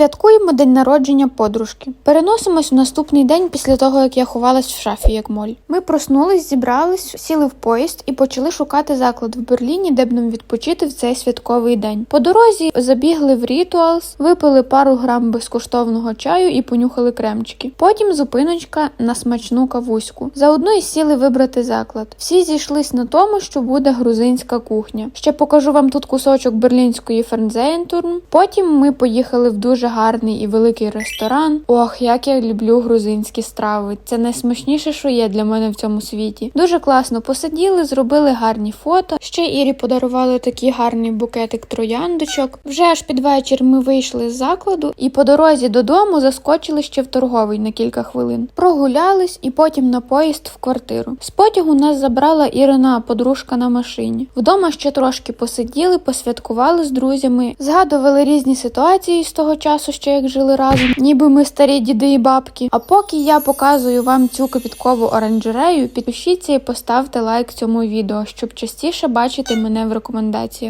Святкуємо день народження подружки. Переносимось у наступний день після того, як я ховалась в шафі, як моль. Ми проснулись, зібрались, сіли в поїзд і почали шукати заклад в Берліні, де б нам відпочити в цей святковий день. По дорозі забігли в Rituals, випили пару грам безкоштовного чаю і понюхали кремчики. Потім зупиночка на смачну кавуську. Заодно й сіли вибрати заклад. Всі зійшлись на тому, що буде грузинська кухня. Ще покажу вам тут кусочок берлінської фернзеєнтурм. Потім ми поїхали в дуже гарний і великий ресторан. Ох, як я люблю грузинські страви. Це найсмачніше, що є для мене в цьому світі. Дуже класно посиділи, зробили гарні фото. Ще Ірі подарували такий гарний букетик трояндочок. Вже аж під вечір ми вийшли з закладу і по дорозі додому заскочили ще в торговий на кілька хвилин. Прогулялись і потім на поїзд в квартиру. З потягу нас забрала Ірина, подружка на машині. Вдома ще трошки посиділи, посвяткували з друзями, згадували різні ситуації з того часу, ще як жили разом, ніби ми старі діди і бабки. А поки я показую вам цю капіткову оранжерею, підпишіться і поставте лайк цьому відео, щоб частіше бачити мене в рекомендаціях.